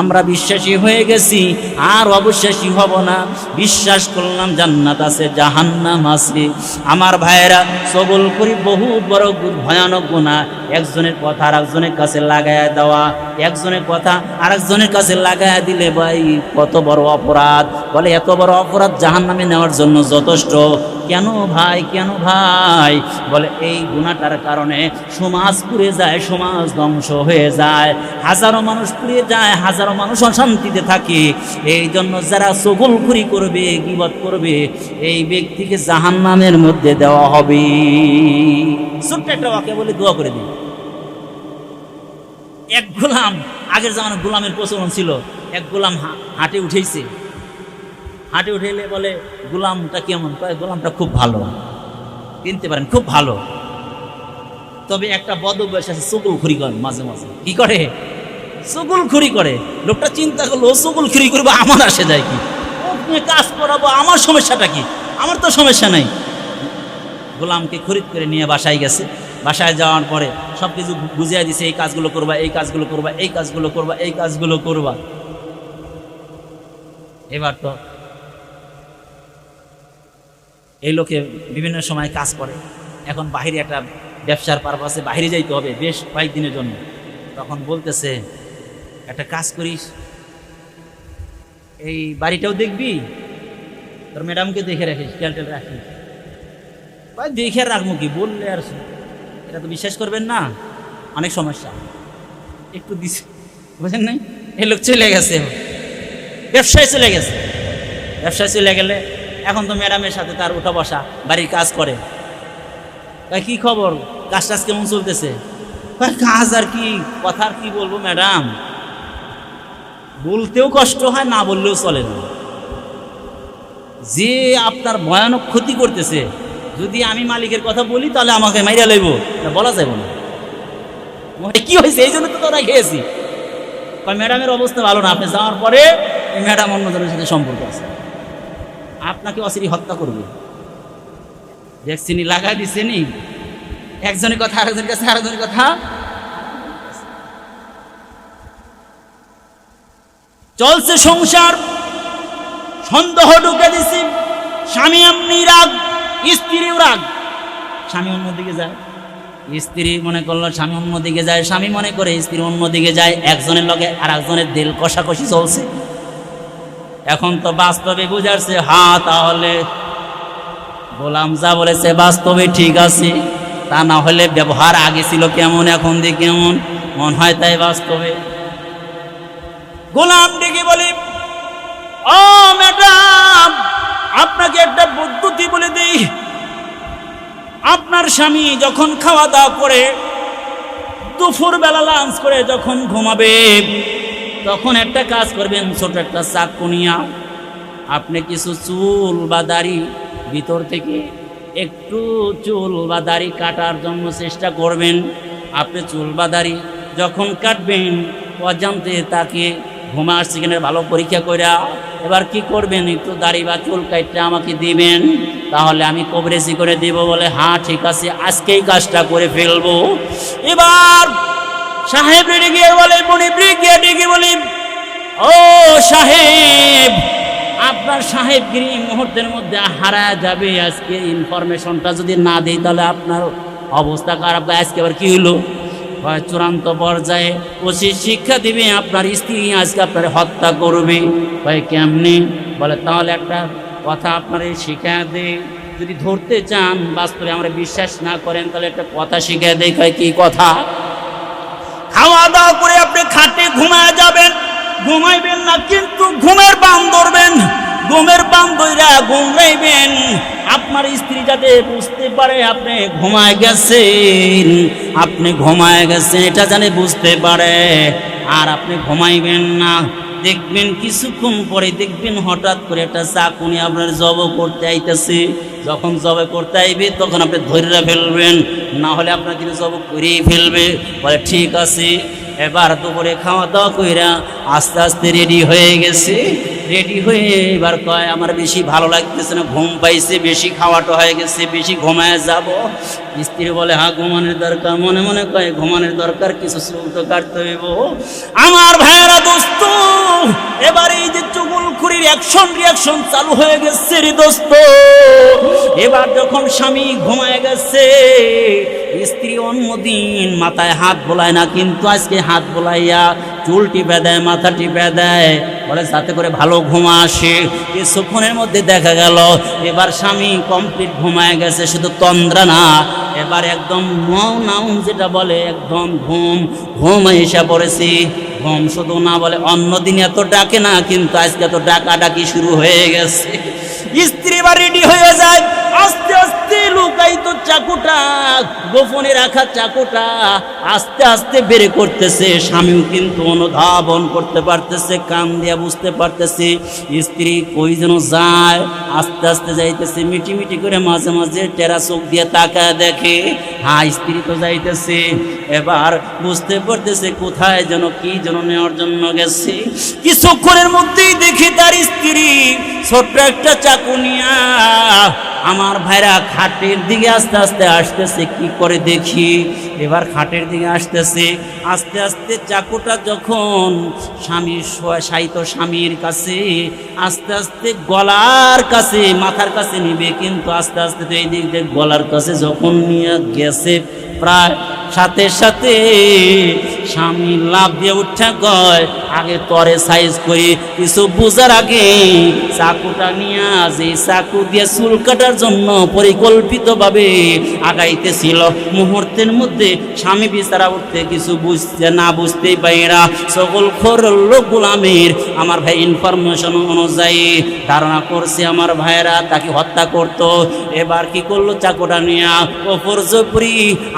আমরা বিশ্বাসী হয়ে গেছি, আর অবিশ্বাসী হব না। বিশ্বাস করলাম জান্নাত আছে, জাহান্নাম আছে। আমার ভাইয়েরা, সবল করি, বহু বড় ভয়ানক গুণা একজনের কথা আর একজনের কাছে লাগায় দেওয়া। একজনের কথা আর একজনের কাছে লাগায়া দিলে ভাই, কত বড় অপরাধ। বলে, এত বড় অপরাধ জাহান্নামে নেওয়ার জন্য যথেষ্ট। কেন ভাই কেন ভাই? বলে, এই গুণাটার কারণে সমাজ পুড়ে যায়, সমাজ ধ্বংস হয়ে যায়। হাজারো মানুষ পুড়ে যায়, হাজারো মানুষ অশান্তিতে থাকে। এই জন্য যারা সগলখুরি করবে, গিবত করবে, এই ব্যক্তিকে জাহান্নামের মধ্যে দেওয়া হবে। ছোট্ট একটা ওকে বলে, দোয়া করে দিই। এক গোলাম, আগের জামানো গোলামের প্রচলন ছিল, এক গোলাম হাটে উঠেছে হাটে উঠেলে বলে, গোলামটা কেমন? কয়, গোলামটা খুব ভালো। কিনতে পারেন, খুব ভালো। তবে একটা বদ অভ্যাস আছে চকুল খুরি করে মাঝে মাঝে। কি করে? চকুল খুরি করে। লোকটা চিন্তা করল চকুল খুরি করব, আমার আসে যায় কি? কাজ করাবো, আমার সমস্যাটা কি? আমার তো সমস্যা নাই। গোলামকে খরিদ করে নিয়ে বাসায় গেছে। বাসায় যাওয়ার পরে সব কিছু বুঝিয়ে দিছে, এই কাজগুলো করবা, এই কাজগুলো করবা, এই কাজগুলো করবা, এই কাজগুলো করবা। এবার তো এই লোকে বিভিন্ন সময় কাজ করে। এখন বাহিরে একটা ব্যবসার পারপাসে বাইরে যাইতে হবে বেশ কয়েকদিনের জন্য। তখন বলতেছে, একটা কাজ করিস, এই বাড়িটাও দেখবি, তোর ম্যাডামকে দেখে রাখিস, খেয়াল রাখিস। দেখে রাখব কি? বললে আর এটা তো বিশ্বাস করবেন না, অনেক সমস্যা। একটু দিস বুঝেন নাই? এই লোক চলে গেছে। ব্যবসায় চলে গেছে। ব্যবসায় চলে গেলে এখন তো ম্যাডামের সাথে তার উঠা বসা, বাড়ির কাজ করে। কি খবর? কাজ টাজ কেমন চলতেছে? কাজ আর কি, কথা আর কি বলব ম্যাডাম? বলতেও কষ্ট হয়, না বললেও চলে না। যে আপনার ভয়ানক ক্ষতি করতেছে যদি আমি মালিকের কথা বলি, তাহলে আমাকে মাইরা লইব। বলা যাবে না। কি হয়েছে? এই জন্য তো তোরা খেয়েছি। ম্যাডামের অবস্থা ভালো না। আপনি যাওয়ার পরে ম্যাডাম অন্যজনের সাথে সম্পর্ক আছে। আপনাকে অসিরি হত্যা করবে। ভ্যাকসিনি লাগাই দিচ্ছে নি একজনের কথা, আরেকজনের কাছে আরেকজনের কথা। চলছে সংসার। সন্দেহ ঢুকে দিছি। স্বামী আপনি রাগ স্ত্রীও রাগ স্বামী অন্যদিকে যায়। স্ত্রী মনে করল স্বামী অন্যদিকে যায়, স্বামী মনে করে স্ত্রী অন্যদিকে যায়, একজনের লগে আর একজনের দিল কষাকষি চলছে। এখন তো বাস্তবে বুঝাচ্ছে হা, তাহলে গোলাম যা বলেছে বাস্তবে ঠিক আছে, তা না হলে ব্যবহার আগে ছিল কেমন, এখন দিয়ে কেমন? মন হয় তাই বাস্তবে। গোলাম ডেকে বলি, ও ম্যাডাম আপনাকে একটা পদ্ধতি বলে দিই। আপনার স্বামী যখন খাওয়া দাওয়া করে, দুপুর বেলা লাঞ্চ করে যখন ঘুমাবে, তখন একটা কাজ করবেন, ছোট একটা চাকু নিয়া আপনি কিছু চুল বা দাড়ি ভিতর থেকে একটু চুল বা দাড়ি কাটার জন্য চেষ্টা করবেন। আপনি চুল বা দাড়ি যখন কাটবেন, অজান্তে তাকে ঘুমা আসছে কিনা ভালো পরীক্ষা কইরা, এবার কি করবেন? একটু দাড়ি বা চুল কাটতে আমাকে দিবেন, তাহলে আমি কবরেজি করে দিব বলে হ্যাঁ ঠিক আছে, আজকেই কাজটা করে ফেলব। এবার সাহেব রেডি গিয়ে বলে মনে গিয়ে ডেকে বলি, ও সাহেব, আপনার সাহেবগিরি মুহূর্তের মধ্যে হারা যাবে, আজকে ইনফরমেশনটা যদি না দিই, তাহলে আপনার অবস্থা খারাপ। আজকে আবার কি হলো হয় চূড়ান্ত পর্যায়ে ওসি শিক্ষা দিবে, আপনার স্ত্রী আজকে আপনার হত্যা করবে। হয় কেমনি? বলে, তাহলে একটা কথা আপনার শিখা দে যদি ধরতে চান, বাস্তবে আমরা বিশ্বাস না করেন, তাহলে একটা কথা শিখে দেয় কি কথা? খাওয়া দাওয়া করে আপনি খাটে ঘুমায় যাবেন, ঘুমাইবেন না, কিন্তু ঘুমের বান ধরবেন, ঘুমের বান ধইরা ঘুমাইবেন। আপনার স্ত্রী যাতে বুঝতে পারে আপনি ঘুমায় গেছেন, আপনি ঘুমায় গেছেন, এটা জানে বুঝতে পারে। আর আপনি ঘুমাইবেন না, দেখবেন কিছুক্ষণ পরে দেখবেন হঠাৎ করে একটা চাকুনি আপনার জব করতে আইতেছে। যখন জবে করতে আইবে, তখন আপনি ধৈর্য ফেলবেন, না হলে আপনার কিন্তু জব করেই ফেলবে। বলে, ঠিক আছে, এবার দুপুরে খাওয়া দাওয়া কইরা আস্তে আস্তে রেডি হয়ে গেছে। রেডি হয়ে এবার কয়, আমার বেশি ভালো লাগতেছে না, ঘুম পাইছে, বেশি খাওয়াটা হয়ে গেছে, বেশি ঘুমায় যাব? স্ত্রী বলে হ্যাঁ ঘুমানোর দরকার। মনে মনে কয়, ঘুমানোর দরকার, কিছু চুল তো কাটতে হইব। আমার ভাইয়েরা দোস্ত, এবার এই যে চুগুলখুরির অ্যাকশন রিয়াকশন চালু হয়ে গেছে রে দোস্ত। এবার যখন স্বামী ঘুমায় গেছে, স্ত্রী অন্যদিন মাথায় হাত বোলায় না, কিন্তু আজকে হাত বোলাইয়া চুলটি টিপে মাথাটি মাথা টিপে দেয়। বলে, যাতে করে ভালো ঘুম আসে। কিছুক্ষণের মধ্যে দেখা গেল, এবার স্বামী কমপ্লিট ঘুমায় গেছে, শুধু তন্দ্রা না, এবার একদম নাও নাউন যেটা বলে, একদম ঘুম ঘুম এসে পড়েছি। ঘুম শুধু না বলে, অন্যদিন এত ডাকে না, কিন্তু আজকে তো ডাকা ডাকি শুরু হয়ে গেছে। স্ত্রী বা রেডি হয়ে যায়, আস্তে আস্তে লুকাইতো চাকুটা, গোপনে রাখা চাকুটা, আস্তে আস্তে বেড়ে করতেছে। স্বামীও কিন্তু অনুধাবন করতে পারতেছে, কান দিয়া বুঝতে পারতেছে, স্ত্রী কই যেন যায়, আস্তে আস্তে যাইতেছে মিটি মিটি করে মাঝে মাঝে টেরা চোখ দিয়ে তাকায় দেখে হ্যাঁ স্ত্রী তো যাইতেছে। এবার বুঝতে পারতেছে কোথায় যেন কি যেন নেওয়ার জন্য গেছে। কিছুক্ষণের মধ্যেই দেখি তার স্ত্রী ছোট্ট একটা চাকু নিয়া আমার ভাইরা খাটের দিকে আস্তে আস্তে আসতেছে, কি করে দেখি? এবার খাটের দিকে আসতেছে, আস্তে আস্তে চাকুটা যখন স্বামীর সাহিত্য স্বামীর কাছে, আস্তে আস্তে গলার কাছে, মাথার কাছে নিবে, কিন্তু আস্তে আস্তে তো এই দিক দিয়ে গলার কাছে যখন নিয়ে গেছে, প্রায় সাথে সাথে স্বামী লাভ দিয়ে উঠা গয় আগে তরে সাইজ করি। কিছু বুঝার আগে চাকুটা নিয়ে যে চাকু দিয়ে চুল কাটার জন্য পরিকল্পিতভাবে আগাইতেছিল। মুহূর্তের মধ্যে স্বামী বিচারা উঠতে কিছু বুঝতে না বুঝতেই পাইরা সকল খোর লোক গোলামের। আমার ভাই ইনফরমেশন অনুযায়ী ধারণা করছে আমার ভাইয়েরা তাকে হত্যা করত। এবার কি করল চাকুটা নিয়ে? ওপর জপরি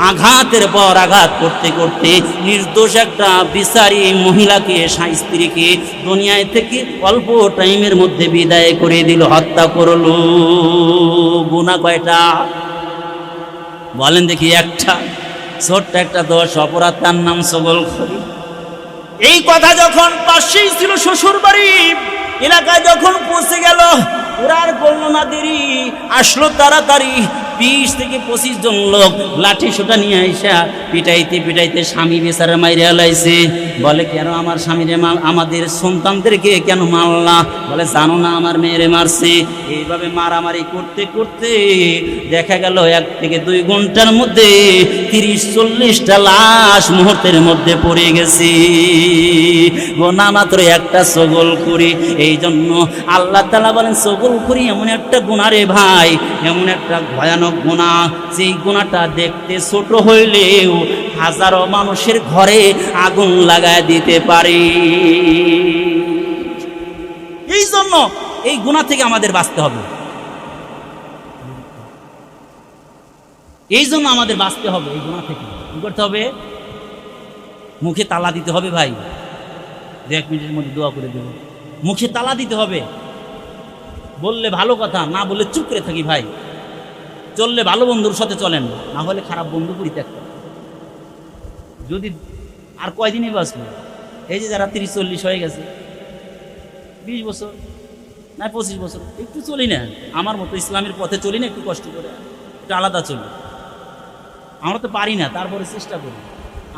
আঘাতের পর আঘাত করতে করতে নির্দোষ একটা বিচারী মহিলাকে স্ত্রীকে দুনিয়ায় থেকে অল্প টাইমের মধ্যে বিদায় করে দিল, হত্যা করল। গুণা কয়টা? বলেন দেখি একটা। ছোট্ট একটা দোষ অপরাধ, তার নাম সবল খরি এই কথা যখন পাশেই ছিল শ্বশুর বাড়ি, এলাকায় যখন পৌঁছে গেল ওরা আর না দেরি আসলো তাড়াতাড়ি। বিশ থেকে পঁচিশ জন লোক লাঠি সোটা নিয়ে আইসা পিটাইতে পিটাইতে স্বামী বেচারা মাইরে লাইছে। বলে, কেন আমার স্বামীরে আমাদের সন্তানদেরকে কেন মারলা? বলে, জানো না, আমার মেয়েরে মারছে। এইভাবে মারামারি করতে করতে দেখা গেল, এক থেকে দুই ঘণ্টার মধ্যে তিরিশ, চল্লিশটা লাশ মুহূর্তের মধ্যে পড়ে গেছি। গেছে না, মাত্র একটা সগল করি এই জন্য আল্লাহ তালা বলেন, সগল করি এমন একটা গুণারে ভাই, এমন একটা ভয়ানক গুণা, যেই গুণাটা দেখতে ছোট হইলেও হাজারো মানুষের ঘরে আগুন লাগায় দিতে পারে। এই জন্য এই গুণা থেকে আমাদের বাঁচতে হবে। এই জন্য আমাদের বাঁচতে হবে এই গুণা থেকে। কি করতে হবে? মুখে তালা দিতে হবে ভাই। দু এক মিনিটের মধ্যে দোয়া করে দেব। মুখে তালা দিতে হবে। বললে ভালো কথা, না বললে চুপ করে থাকি ভাই। চললে ভালো বন্ধুর সাথে চলেন, না হলে খারাপ বন্ধু পরিত্যাগ করেন। যদি আর কয়দিনই বাঁচলো এই যে যারা তিরিশ, চল্লিশ হয়ে গেছে, বিশ বছর, না পঁচিশ বছর, একটু চলি না। আমার মতো ইসলামের পথে চলি না, একটু কষ্ট করে, একটু আলাদা চলি। আমরা তো পারি না, তারপরে চেষ্টা করি।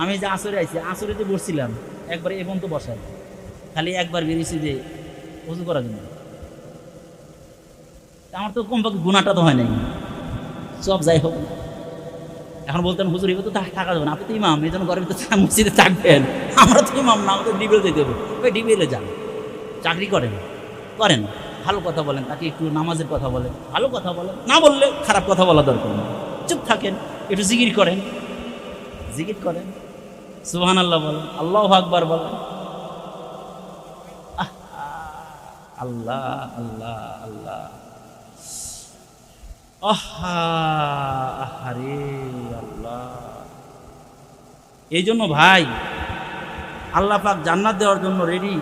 আমি যে আসরে আইছি আসরে যে বসছিলাম, একবার এবং তো বসাই। খালি একবার বেরিয়েছি যে উজু করার জন্য। আমার তো কমপক্ষে গুণাটা তো হয় নাই। সব যাই হোক। এখন বলতেন, হুজুর এবার তো থাকা যাবে না। আপনি তো ইমাম, এই জন্য ঘরের ভিতরে মসজিদে থাকবেন। আমরা তো ইমাম না, আমাদের ডিবেল যেতে হবে। ওই ডিবেলে যান। চাকরি করেন। করেন। ভালো কথা বলেন, তাকে একটু নামাজের কথা বলেন। ভালো কথা বলেন। না বললে খারাপ কথা বলা দরকার নেই। চুপ থাকেন, একটু জিগির করেন। জিগির করেন। সুহান আল্লাহ বলেন, আল্লাহ আকবার বলেন। আল্লাহ আল্লাহ আল্লাহ। আহা, আহারে আল্লাহ। এই জন্য ভাই, আল্লাহ পাক জান্নাত দেওয়ার জন্য রেডি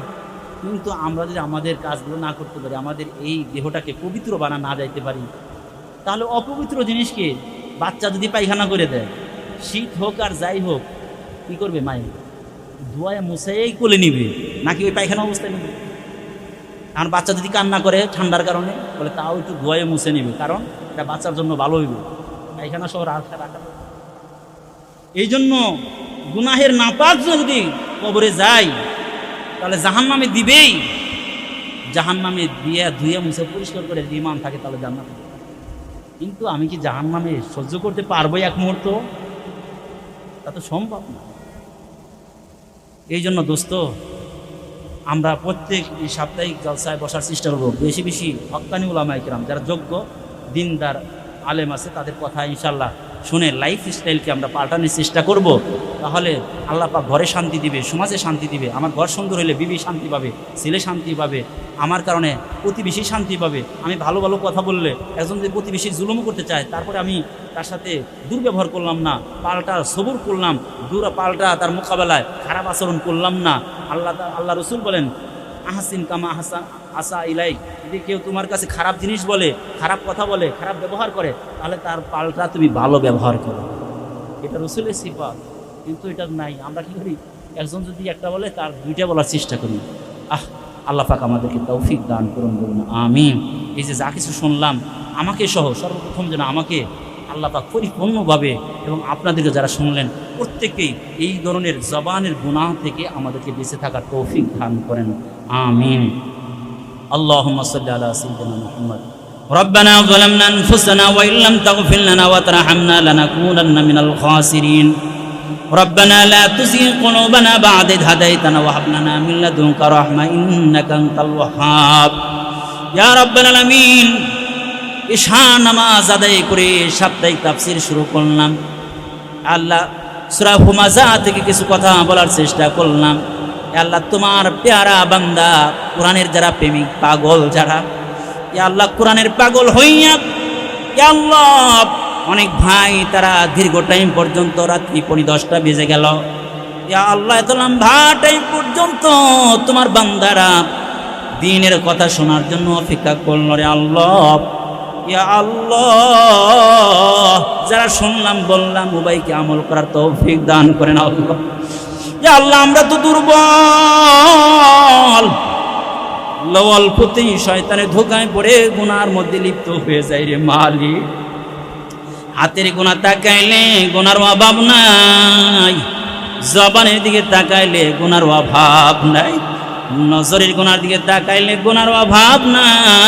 কিন্তু আমরা যদি আমাদের কাজগুলো না করতে পারি, আমাদের এই দেহটাকে পবিত্র বানা না যাইতে পারি, তাহলে অপবিত্র জিনিসকে বাচ্চা যদি পায়খানা করে দেয়, শীত হোক আর যাই হোক, কী করবে মায়ের? ধোয়ায় মুছাই কোলে নিবে, নাকি ওই পায়খানা অবস্থায় নেবে? আর বাচ্চা যদি কান্না করে ঠান্ডার কারণে, বলে তাও একটু ধোয়ে মুছে নেবে, কারণ এটা বাচ্চার জন্য ভালো হইবে। পায়খানা সহ রাখা রাখা এই জন্য গুনাহের নাপাক যদি কবরে যায় তাহলে জাহান নামে দিবেই। জাহান নামে দিয়ে ধুয়ে মুছে পরিষ্কার করে ইমান থাকে, তাহলে জান্নাত। কিন্তু আমি কি জাহান নামে সহ্য করতে পারব এক মুহূর্ত? তা তো সম্ভব না। এই জন্য দোস্ত আমরা প্রত্যেক এই সাপ্তাহিক জলসায় বসার চেষ্টা করব। বেশি বেশি হকানি উলামাইকরাম যারা যোগ্য দিনদার আলেম আছে, তাদের কথা ইনশাল্লাহ শুনে লাইফ স্টাইলকে আমরা পাল্টানোর চেষ্টা করব, তাহলে আল্লাহ পাক ঘরে শান্তি দিবে, সমাজে শান্তি দিবে, আমার ঘর সুন্দর হলে বিবি শান্তি পাবে, ছেলে শান্তি পাবে, আমার কারণে প্রতিবেশী শান্তি পাবে। আমি ভালো ভালো কথা বললে একজন যদি প্রতিবেশী জুলুম করতে চায়, তারপরে আমি তার সাথে দুর্ব্যবহার করলাম না, পাল্টা সবুর করলাম, দূর পাল্টা তার মোকাবেলায় খারাপ আচরণ করলাম না, আল্লাহ আল্লাহ রসুল বলেন আহাসিন কামা হাসান আসা ইলাই যদি কেউ তোমার কাছে খারাপ জিনিস বলে, খারাপ কথা বলে, খারাপ ব্যবহার করে, তাহলে তার পাল্টা তুমি ভালো ব্যবহার করো। এটা রসুলের সিফা কিন্তু এটা নাই। আমরা কি করি? একজন যদি একটা বলে, তার দুইটা বলার চেষ্টা করি। আহ, আল্লাহ পাক আমাদেরকে তৌফিক দান করুন বলুন, আমিন। এই যে যা কিছু শুনলাম, আমাকে সহ সর্বপ্রথম যেন আমাকে আল্লাহ পাক পরিপূর্ণভাবে এবং আপনাদেরকে যারা শুনলেন, প্রত্যেকেই এই ধরনের জবানের গুনাহ থেকে আমাদেরকে বেঁচে থাকার তৌফিক দান করেন। আমিন اللهم صل على سيدنا محمد ربنا ظلمنا انفسنا وان لم تغفر لنا وترحمنا لنكونن من الخاسرين ربنا لا تزغ قلوبنا بعد إذ هديتنا وهب لنا من لدنك رحمة إنك أنت الوهاب يا رب العالمين ঈশা নামাজ আদায় করে সাপ্তাহিক তাফসির শুরু করলাম আল্লাহ সুরা হুমাজা থেকে কিছু কথা বলার চেষ্টা করলাম এ আল্লাহ, তোমার পেয়ারা বান্দা, কোরআনের যারা প্রেমিক, পাগল যারা আল্লাহ, কোরআনের পাগল হইয়া অনেক ভাই তারা দীর্ঘ টাইম পর্যন্ত, রাত্রি পনি দশটা বেজে গেল। আল্লাহ, এত লম্বা টাইম পর্যন্ত তোমার বান্দারা দিনের কথা শোনার জন্য অপেক্ষা করল রে আল্লাহ। ইয়া আল্লাহ, যারা শুনলাম, বললাম, উবাইকে আমল করার তৌফিক দান করেন আল্লাহ। আল্লাহ, আমরা তো দুর্বল। অল্পতেই শয়তানের ধোকায় পড়ে গুনার মধ্যে লিপ্ত হয়ে যায় রে মালি হাতের গোনা তাকাইলে গোনার অভাব নাই, জবানের দিকে তাকাইলে গোনার অভাব নাই, নজরের গোনার দিকে তাকাইলে গোনার অভাব নাই।